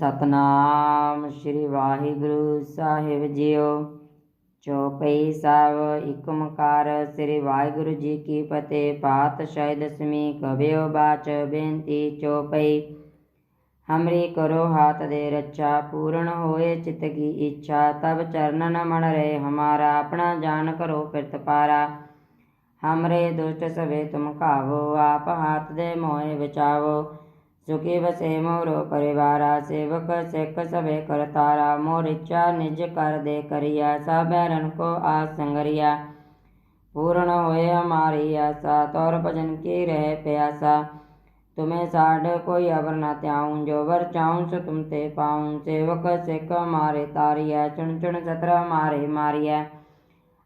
ਸਤਨਾਮ ਸ੍ਰੀ ਵਾਹਿਗੁਰੂ ਸਾਹਿਬ ਜੀਓ। ਚੌਪਈ ਸਾਹਿਬ ਇੱਕ ਸ੍ਰੀ ਵਾਹਿਗੁਰੂ ਜੀ ਕੀ ਫਤਿਹ। ਪਾਤਸ਼ਾਹੀ ਦਸਵੀਂ ਕਬਿਓ ਬਾਚ ਬੇਨਤੀ, ਚੌਪਈ। ਹਮਰੀ ਕਰੋ ਹਾਥ ਦੇ ਰੱਛਾ, ਪੂਰਨ ਹੋਏ ਚਿਤ ਕੀ ਇੱਛਾ। ਤਬ ਚਰਨਨ ਮਨ ਰਹੇ ਹਮਾਰਾ, ਆਪਣਾ ਜਾਨ ਕਰੋ ਫਿਰਤ ਪਾਰਾ। ਹਮਰੇ ਦੁਸ਼ਟ ਸਵੇ ਤੁਮ ਖਾਵੋ ਆਪ ਹਾਥ ਦੇ ਮੋਏ ਬਚਾਵੋ। सुखी बसे मोरो परिवारा सेवक सेक सभे कर तारा। मोर इच्छा निज कर दे करिया, सब रन को आ संगरिया। पूर्ण होए हमारी आशा, तौर भजन की रहे प्यासा। तुम्हें साढ़ कोई अवर न त्याऊं, जो वर चाऊं सो तुम ते पाऊँ। सेवक सिख मारे तारिया, चुन चुन सत्र मारे मारिया।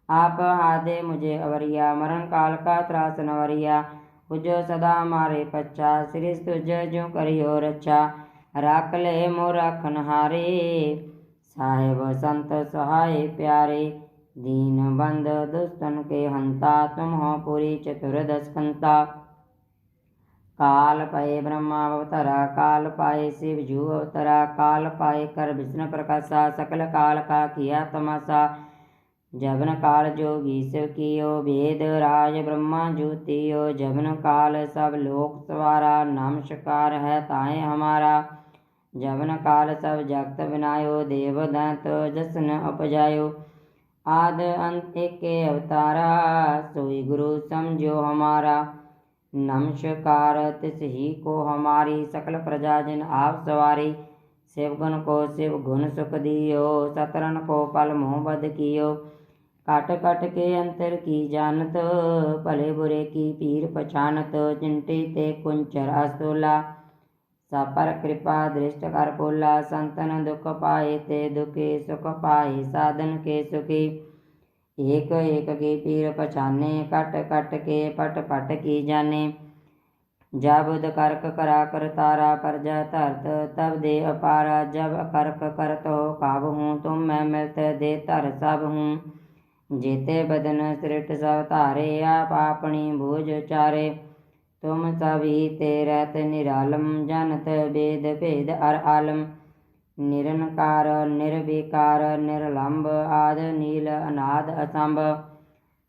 आप हादे मुझे अवरिया, मरण काल का त्रास नवरिया। पूजो सदा मारे पच्चा। श्री तुझ जो करियो रक्षा राख ले मोर रखन हारे। साहेब संत सहाय प्यारे। दीन बंद दुष्टन के हंता। तुम हो पूरी चतुर्दश कंता। काल पाए ब्रह्मा अवतरा। काल पाए शिव जू अवतरा। काल पाए कर विष्णु प्रकाशा। सकल काल का किया तमाशा। जबन काल जोगी शिव कियो वेद राज ब्रह्मा ज्योतियो जबन काल सब लोक सवारा नमस्कार है ताए हमारा। जबन काल सब जगत बनायो देव दंत जसन उपजायो आद अंत के अवतारा सोई गुरु समझो हमारा। नमस्कार तिस ही को हमारी, सकल प्रजा जिन आप सवारी। शिव गुण को शिव गुण सुख दियो, सतरन को पल मोह बद कियो। कट कट के अंतर की जानत भले बुरे की पीर पछानत चिंटी ते कुंचर अस्तोला सपर कृपा, दृष्ट कर पोला संतन दुख पाए ते दुखे, सुख पाए साधन के सुखी। एक एक के पीर पछाने कट कट के पट पट की जाने। जब करक करा कर तारा प्रजा धरत, तब दे अपारा, जब करक करत हो काब हूँ तुम मैं मिलत, दे तर सब हूँ। जेते बदन सृट सब तारे आप अपनी भोज चारे तुम सभी ते रहत निरालम जानत वेद भेद अर आलम निरनकार निर्विकार निर्लंब आद नील अनाद असंभ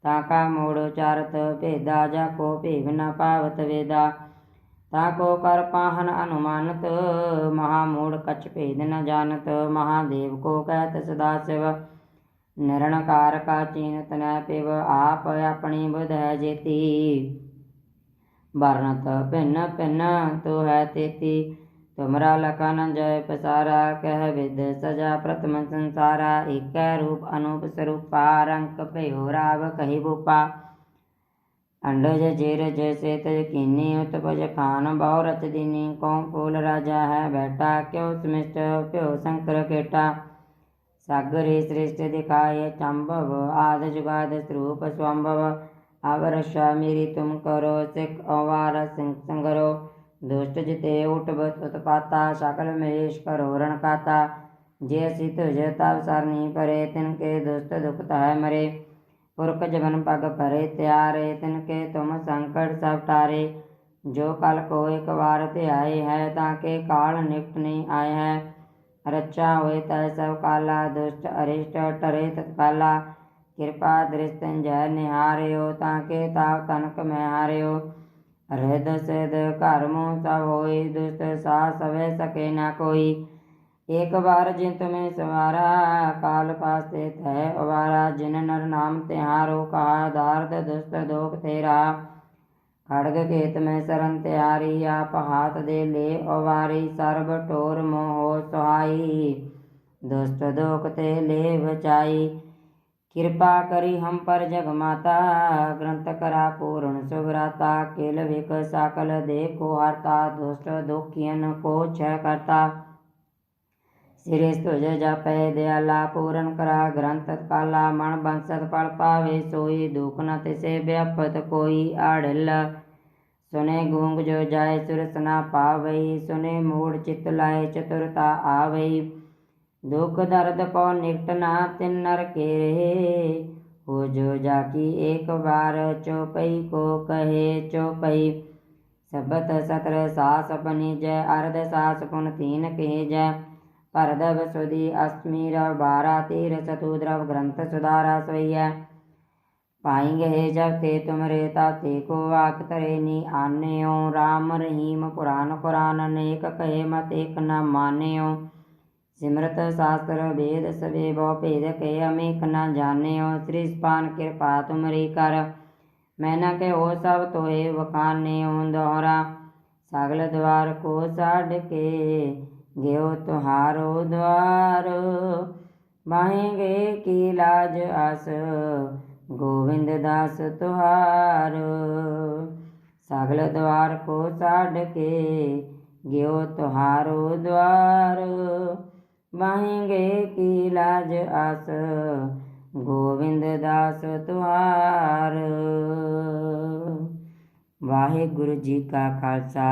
ताका मोड़ चारत भेदा जाको भेग न पावत वेदा ताको कर पाहन अनुमानत महामूढ़ कछ भेद न जानत महादेव को कहत सदा शिव निरणकार का चीनत न पिव आप अपनी बुध है जेती वर्णत भिन्न भिन्न तो है तेती। तुमरा लखन जय पसारा कह विद सजा प्रथम संसारा। एक रूप अनूप स्वरूपा रंक भयो राव कही भूपा। अंडज जेर जैसे तज कीनी उत्पज खान बहु रच दीनी। कौन फूल राजा है बैठा, क्यों सुमिष्ट प्यो शंकर केटा। सागरे श्रेष्ठ दिखाए चंबव आद जुगाद स्वरूप स्वंभव अवरक्षा मेरी तुम करो सिख अवार सिंह संगरो दुष्ट जिते उठ उत्पाता सकल महेश करो रण काता जे सित जताव सरनी परे, तिनके दुष्ट दुखत है मरे। पुरख जबन पग परे, त्यारे, तिनके तुम संकट सब टारे जो कल को एक बार ते आए है, ताके काल निकट नहीं आए है। रक्षा होए तय सब काला दुष्ट अरिष्ट टरे तत्काला कृपा दृष्ट जय निहारियो ताके ताव तनक में हारियो हृद सिद घर मुँह सब होई दुष्ट सा सवे सके न कोई एक बार जिन तुम्हें सवारा काल पासे है अवारा जिन नर नाम तिहारो कहा दार्द दुष्ट दोख तेरा खड़ग खेत में शरण त्यारी, आप हाथ दे ले अवारी सर्व टोर मोह सुहाई। दुष्ट दोख ते ले बचाई कृपा करी हम पर जग माता, ग्रंथ करा पूर्ण सुभ्राता केल विक साकल देखो हरता दुष्ट दुखियन को छह करता। सिरे तुझ जपै, दयाला पूरन करा, ग्रंथ काला मण बंसत पड़ पावे, सोई दुख न तिसे व्यापत कोई आड़ल सुने गूंग जो जाय सुरसना पावई सुने मूड चित लाए चतुरता आवई दुख दर्द को निकट ना तिन नर के रहे। हो जो जाकी एक बार चौपई को कहे चौपई। सबत सत्र सास अपनी जय अर्ध सास पुन तीन कहे जय भरदव सुधि अस्मिर बारह तीर चतुद्रव ग्रंथ सुधारा सोय पाएंगे जब ते तुम रे तब ते को आक तरे नी आने ओ राम रहीम पुराण कुरान नेक कहे मत एक न माने ओ सिमरत शास्त्र वेद सवे भव भेद कहे अमेक न जाने ओ श्री स्पान कृपा तुमरी कर मैं न कहो सब तोहे वखाने ओ दोहरा सगल द्वार को साढ़ के गयो तुम्हारो द्वार बाहेंगे की लाज आस गोविंद दास तुहार सगल द्वार को साढ़ के गयो तुम्हारो द्वार बाहेंगे की लाज आस गोविंद दास तुहार वाहेगुरु जी का खालसा